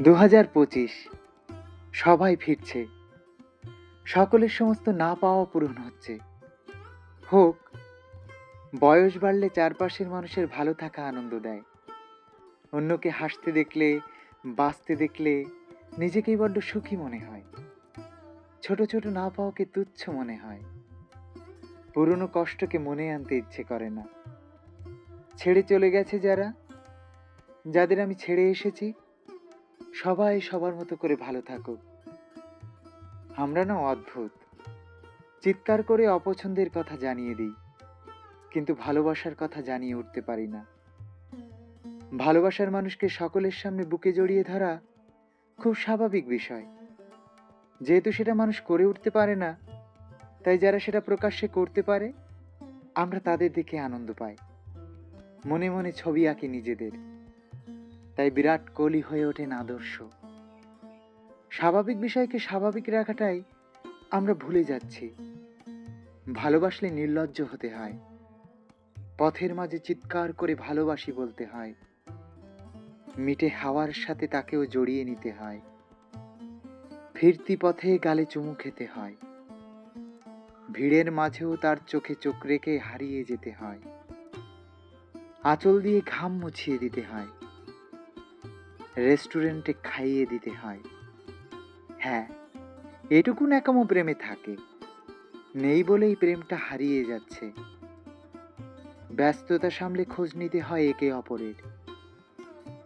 দু হাজার পঁচিশ। সবাই ফিরছে। সকলের সমস্ত না পাওয়া পূরণ হচ্ছে। হোক, বয়স বাড়লে চারপাশের মানুষের ভালো থাকা আনন্দ দেয়। অন্যকে হাসতে দেখলে, বাঁচতে দেখলে নিজেকেই বড্ড সুখী মনে হয়। ছোট ছোট না পাওয়াকে তুচ্ছ মনে হয়। পুরনো কষ্টকে মনে আনতে ইচ্ছে করে না। ছেড়ে চলে গেছে যারা, যাদের আমি ছেড়ে এসেছি সবাই সবার মতো করে ভালো থাকুক। আমরা না অদ্ভুত। চিৎকার করে অপছন্দের কথা জানিয়ে দিই, কিন্তু ভালোবাসার কথা জানিয়ে উঠতে পারি না। ভালোবাসার মানুষকে সকলের সামনে বুকে জড়িয়ে ধরা খুব স্বাভাবিক বিষয়। যেহেতু সেটা মানুষ করে উঠতে পারে না, তাই যারা সেটা প্রকাশ্যে করতে পারে, আমরা তাদের দেখে আনন্দ পাই। মনে মনে ছবি আঁকি নিজেদের। তাই বিরাট কোহলি হয়ে ওঠেন আদর্শ। স্বাভাবিক বিষয়কে স্বাভাবিক রাখাটাই আমরা ভুলে যাচ্ছি। ভালোবাসলে নির্লজ্জ হতে হয়। পথের মাঝে চিৎকার করে ভালোবাসি বলতে হয়। মিটে হাওয়ার সাথে তাকেও জড়িয়ে নিতে হয়। ফিরতি পথে গালে চুমু খেতে হয়। ভিড়ের মাঝেও তার চোখে চোখ রেখে হারিয়ে যেতে হয়। আঁচল দিয়ে ঘাম মুছিয়ে দিতে হয়। রেস্টুরেন্টে খাইয়ে দিতে হয়। হ্যাঁ এটুকু ন্যাকামো প্রেমে থাকে। নেই বলেই প্রেমটা হারিয়ে যাচ্ছে। ব্যস্ততা সামলে খোঁজ নিতে হয় একে অপরের।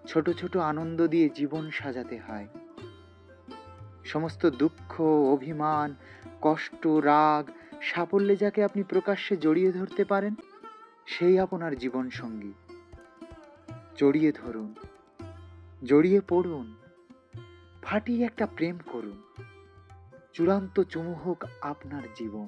ছোট ছোট আনন্দ দিয়ে জীবন সাজাতে হয়। সমস্ত দুঃখ, অভিমান, কষ্ট, রাগ, সাফল্যে যাকে আপনি প্রকাশ্যে জড়িয়ে ধরতে পারেন, সেই আপনার জীবন সঙ্গী জড়িয়ে ধরুন। জড়িয়ে পড়ুন। ফাটিয়ে একটা প্রেম করুন। চূড়ান্ত চুমু হোক আপনার জীবন।